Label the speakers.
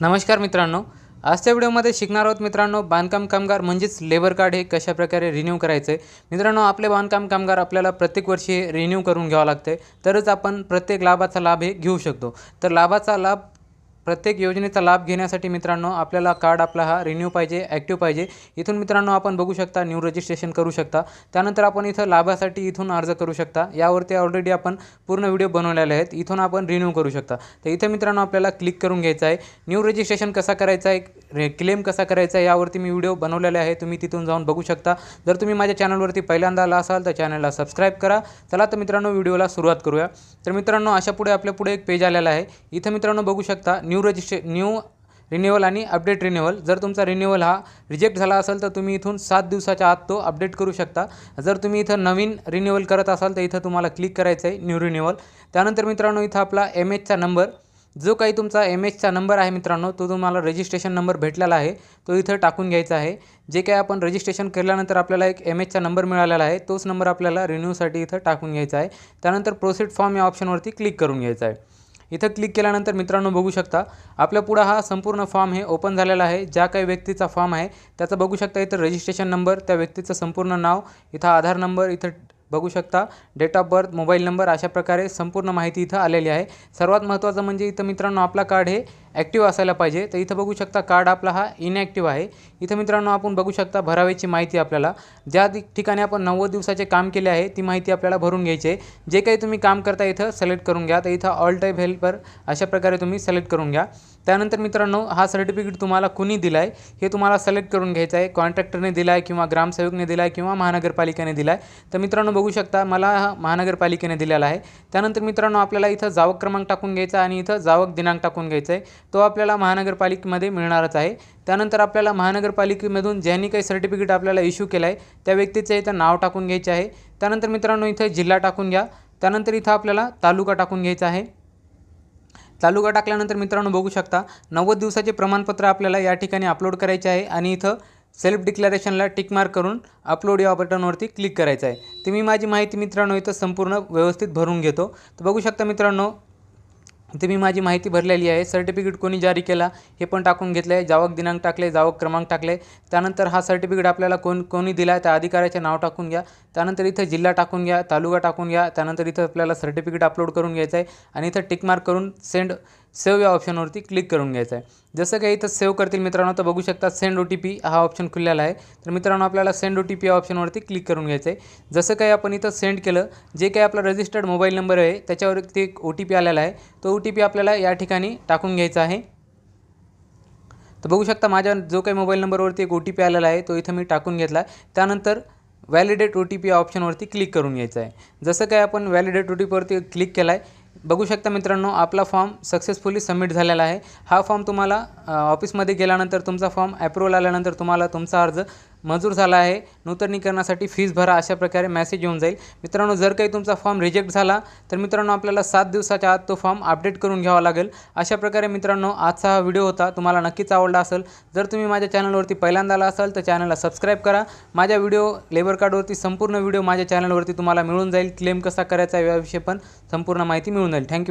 Speaker 1: नमस्कार मित्रांनो. आजच्या व्हिडिओमध्ये शिकणार आहोत मित्रांनो बांधकाम कामगार म्हणजेच लेबर कार्ड हे कशाप्रकारे रिन्यू करायचं. आहे मित्रांनो आपले बांधकाम कामगार आपल्याला प्रत्येक वर्षी हे रिन्यू करून घ्यावं लागते. तरच आपण प्रत्येक लाभाचा लाभ हे घेऊ शकतो. तर लाभाचा लाभ प्रत्येक योजनेचा लाभ घेण्यासाठी मित्रांनो आपल्याला कार्ड आपला हा रिन्यू पाहिजे ॲक्टिव्ह पाहिजे. इथून मित्रांनो आपण बघू शकता न्यू रजिस्ट्रेशन करू शकता. त्यानंतर आपण इथं लाभासाठी इथून अर्ज करू शकता. यावरती ऑलरेडी आपण पूर्ण व्हिडिओ बनवलेले आहेत. इथून आपण रिन्यू करू शकता. तर इथं मित्रांनो आपल्याला क्लिक करून घ्यायचं आहे. न्यू रजिस्ट्रेशन कसा करायचा आहे? क्लेम कसा करायचा आहे? यावरती मी व्हिडिओ बनवलेले आहे. तुम्ही तिथून जाऊन बघू शकता. जर तुम्ही माझ्या चॅनलवरती पहिल्यांदा आला असाल तर चॅनलला सबस्क्राईब करा. चला तर मित्रांनो व्हिडिओला सुरुवात करूया. तर मित्रांनो अशा पुढे आपल्या पुढे एक पेज आलेला आहे. इथं मित्रांनो बघू शकता न्यू रजिस्ट्रे न्यू रिन्युअल आणि अपडेट रिन्युअल जर तुमचा रिन्युअल हा रिजेक्ट झाला असेल तर तुम्ही इथून सात दिवसाच्या आत तो अपडेट करू शकता. जर तुम्ही इथं नवीन रिन्युअल करत असाल तर इथं तुम्हाला क्लिक करायचं आहे न्यू रिन्युअल त्यानंतर मित्रांनो इथं आपला एम एचचा नंबर जो काही तुमचा एम एचचा नंबर आहे मित्रांनो तो तुम्हाला रजिस्ट्रेशन नंबर भेटलेला आहे. तो इथं टाकून घ्यायचा आहे. जे काही आपण रजिस्ट्रेशन केल्यानंतर आपल्याला एक एम एचचा नंबर मिळालेला आहे तोच नंबर आपल्याला रिन्यूसाठी इथं टाकून घ्यायचा आहे. त्यानंतर प्रोसिड फॉर्म या ऑप्शनवरती क्लिक करून घ्यायचा आहे. इथं क्लिक केल्यानंतर मित्रांनो बघू शकता आपल्या पुढं हा संपूर्ण फॉर्म हे ओपन झालेला आहे. ज्या काही व्यक्तीचा फॉर्म आहे त्याचा बघू शकता इथं रजिस्ट्रेशन नंबर त्या व्यक्तीचं संपूर्ण नाव इथं आधार नंबर इथं बघू शकता date of birth mobile number अशा प्रकारे संपूर्ण माहिती इथं आलेली आहे. सर्वात महत्त्वाचं म्हणजे इथं मित्रांनो आपला कार्ड हे ॲक्टिव्ह असायला पाहिजे. तर इथं बघू शकता कार्ड आपला हा इनॲक्टिव्ह आहे. इथं मित्रांनो आपण बघू शकता भरावेची माहिती आपल्याला. ज्या ठिकाणी आपण नव्वद दिवसाचे काम केले आहे ती माहिती आपल्याला भरून घ्यायची आहे. जे काही तुम्ही काम करता इथं सिलेक्ट करून घ्या. तर इथं ऑल टाईप हेल्पर अशा प्रकारे तुम्ही सिलेक्ट करून घ्या. त्यानंतर मित्रांनो हा सर्टिफिकेट तुम्हाला कुणी दिला आहे हे तुम्हाला सिलेक्ट करून घ्यायचं आहे. कॉन्ट्रॅक्टरने दिला आहे किंवा ग्रामसेवकने दिला आहे किंवा महानगरपालिकेने दिला आहे तर मित्रांनो बघू शकता मला हा महानगरपालिकेने दिलेला आहे. त्यानंतर मित्रांनो आपल्याला इथं जावक क्रमांक टाकून घ्यायचा आणि इथं जावक दिनांक टाकून घ्यायचा आहे. तो आपल्याला महानगरपालिकेमध्ये मिळणारच आहे. त्यानंतर आपल्याला महानगरपालिकेमधून ज्यांनी काही सर्टिफिकेट आपल्याला इश्यू केलं आहे त्या व्यक्तीचं इथं नाव टाकून घ्यायचे आहे. त्यानंतर मित्रांनो इथं जिल्हा टाकून घ्या. त्यानंतर इथं आपल्याला तालुका टाकून घ्यायचा आहे. तालुका टाकल्यानंतर मित्रांनो बघू शकता नव्वद दिवसाचे प्रमाणपत्र आपल्याला या ठिकाणी अपलोड करायचे आहे आणि इथं सेल्फ डिक्लरेशनला टिक मार्क करून अपलोड या बटनवरती क्लिक करायचं आहे. तुम्ही माझी माहिती मित्रांनो इथं संपूर्ण व्यवस्थित भरून घेतो. तर बघू शकता मित्रांनो इथे मी माझी माहिती भरलेली आहे. सर्टिफिकेट कोणी जारी केला हे पण टाकून घेतलं आहे जावक दिनांक टाकले जावक क्रमांक टाकले. त्यानंतर हा सर्टिफिकेट आपल्याला कोण कोणी दिला आहे त्या अधिकाऱ्याचे नाव टाकून घ्या. त्यानंतर इथं जिल्हा टाकून घ्या तालुका टाकून घ्या. त्यानंतर इथं आपल्याला सर्टिफिकेट अपलोड करून घ्यायचं आहे आणि इथं टिकमार्क करून सेंड सेव्ह या ऑप्शनवरती क्लिक करून घ्यायचं आहे जसं काही इथं सेव्ह करतील मित्रांनो तर बघू शकता सेंड ओ टी पी हा ऑप्शन खुललेला आहे. तर मित्रांनो आपल्याला सेंड ओ टी पी या ऑप्शनवरती क्लिक करून घ्यायचं आहे जसं काही आपण इथं सेंड केलं जे काही आपला रजिस्टर्ड मोबाईल नंबर आहे त्याच्यावरती एक ओ टी पी आलेला आहे. तो ओ टी पी आपल्याला या ठिकाणी टाकून घ्यायचा आहे. तर बघू शकता माझ्या जो काही मोबाईल नंबरवरती एक ओ टी पी आलेला आहे तो इथं मी टाकून घेतला. आहे त्यानंतर व्हॅलिडेट ओ टी पी या ऑप्शनवरती क्लिक करून घ्यायचं आहे. जसं काही आपण व्हॅलिडेट ओ टी पीवरती क्लिक केला आहे बघू शकता मित्रांनो आपला फॉर्म सक्सेसफुली सबमिट झालेला आहे. हा फॉर्म तुम्हाला ऑफिसमध्ये गेल्यानंतर तुमचा फॉर्म ॲप्रुव्हल आल्यानंतर तुम्हाला तुमचा अर्ज मंजूर झाला आहे. नूतनीकरणासाठी फीज भरा अशा प्रकारे मेसेज येऊन जाईल. मित्रांनो जर काही तुमचा फॉर्म रिजेक्ट झाला तर मित्रांनो आपल्याला सात दिवसाच्या आत तो फॉर्म अपडेट करून घ्यावा लागेल. अशा प्रकारे मित्रांनो आजचा हा व्हिडिओ होता. तुम्हाला नक्कीच आवडला असेल. जर तुम्ही माझ्या चॅनलवरती पहिल्यांदा आला असाल तर चॅनलला सबस्क्राईब करा. माझ्या व्हिडिओ लेबर कार्डवरती संपूर्ण व्हिडिओ माझ्या चॅनलवरती तुम्हाला मिळून जाईल. क्लेम कसा करायचा याविषयी पण संपूर्ण माहिती मिळून जाईल. थँक्यू